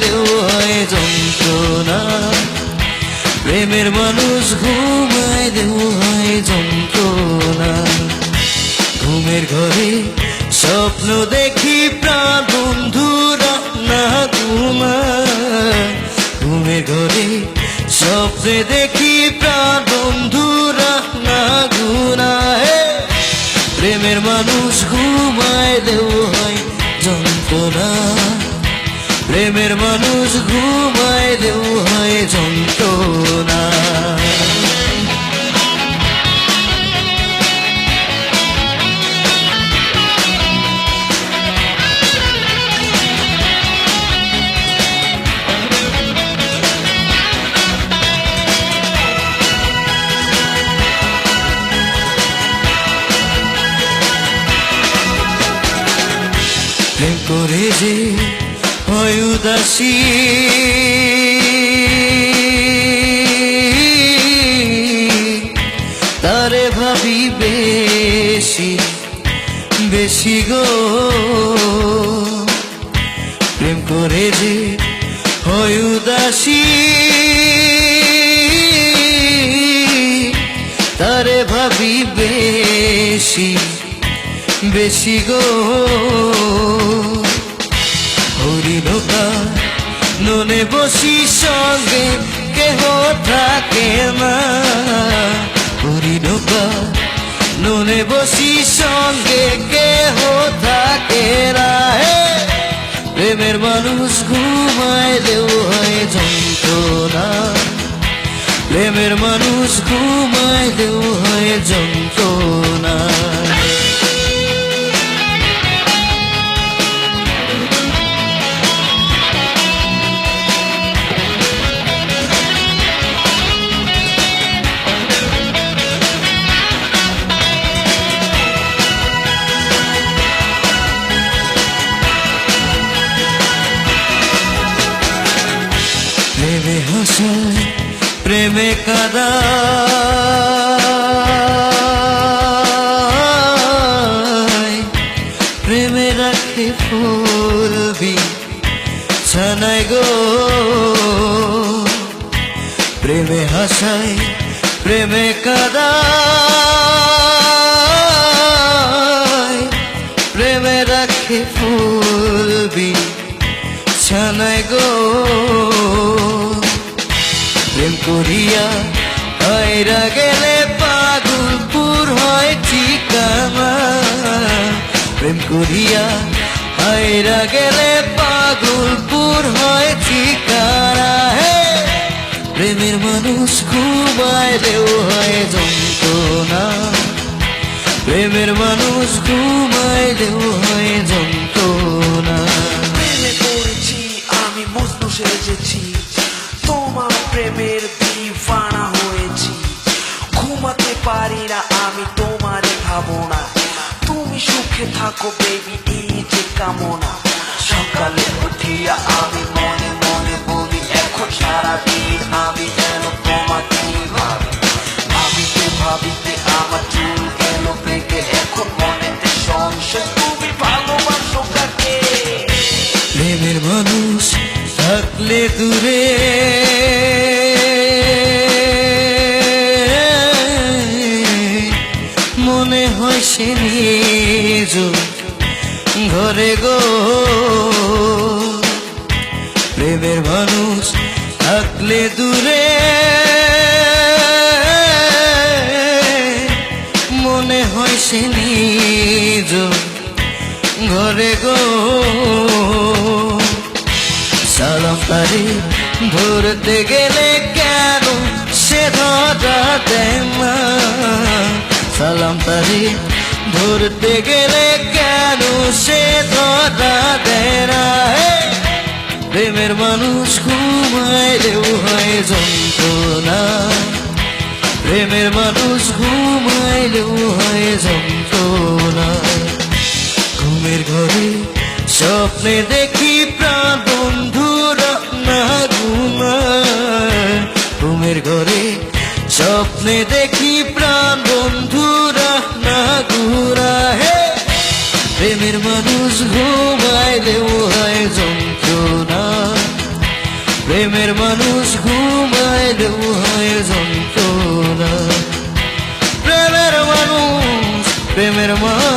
হয় যন্ত্রণা। প্রেমের মানুষ ঘুমায় রেও হয় যন্ত্রণা। ঘুমের ঘরে স্বপ্ন দেখি প্রাণ বন্ধুরা না ঘুমায়। ঘুমের ঘরে স্বপ্নে দেখি প্রাণ বন্ধুরা না ঘুমায়। প্রেমের মানুষ ঘুমায় দেও হয় যন্ত্রণা। প্রেমের মানুষ ঘুমায় দেও হয় যন্ত্রণা। প্রেম করে যে হয় উদাসী তারে ভাবি বেশি বেশি গো। প্রেম করে যে হয় উদাসী। তারে ভাবি বেশি বেশি গো। ঢোকা ননে বসি সঙ্গে কেহ থাকে না। ঢোকা ননে বসি সঙ্গে কেহ থাকে না। প্রেমের মানুষ ঘুমায় দেও হয় যন্ত্রণা। প্রেমের মানুষ ঘুমায় দেও হয় যন্ত্রণা। হাসায় প্রেমে কাদা। প্রেমে রাখে ফুলবি ছানায় গো। প্রেমে হাসায়, প্রেমে কাদা প্রেমে রাখে ফুলবি ছানায় গো। প্রেম করিয়া আইরা গেলে পাগলপুর হয় ঠিকানা। প্রেম করিয়া আইরা গেলে পাগলপুর হয় ঠিকানা। হে, প্রেমের মানুষ ঘুমায় দেও হয় যন্ত্রণা। প্রেমের মানুষ ঘুমায় দেও হয় যন্ত্রণা। প্রেমে পড়েছি, আমি সেজেছি। তোমার প্রেমের দিওয়ানা হয়েছি। ঘুমাতে পারি না, আমি তোমার ভাবনা। তুমি সুখে থাকো বেবি এই যে কামনা। সকালে উঠিয়া আমি মনে মনে বলি, এখন সারাদিন আমি যেন তোমাকে ভাবি। আমি তো ভাবিতে আমার চুল গেল পেকে এখন সংশয়, তুমি ভালোবাসো কাকে? প্রেমের মানুষ থাকলে দূরে মনে হয় সে নিজ ঘরে গো। প্রেমের মানুষ থাকলে দূরে মনে হয় সে নিজ ঘরে গো। সালাম তারে ধরতে গেলে কেন সে ধরা দেয় না? সালাম তারে ধরতে গেলে কেন সে ধরা দেয় প্রেমের মানুষ ঘুমায় দেও হয় যন্ত্রণা। প্রেমের মানুষ ঘুমাইলেও হয় যন্ত্রণা। ঘুমের ঘরে স্বপ্নে দেখি প্রাণ বন্ধুরা না ঘুমায়। ঘুমের ঘরে স্বপ্নে দেখি প্রাণ ঘুরা হে, প্রেমের মানুষ ঘুমাইলেও হয় যন্ত্রণা। প্রেমের মানুষ ঘুমাইলেও হয় যন্ত্রণা। প্রেমের মানুষ প্রেমের মানুষ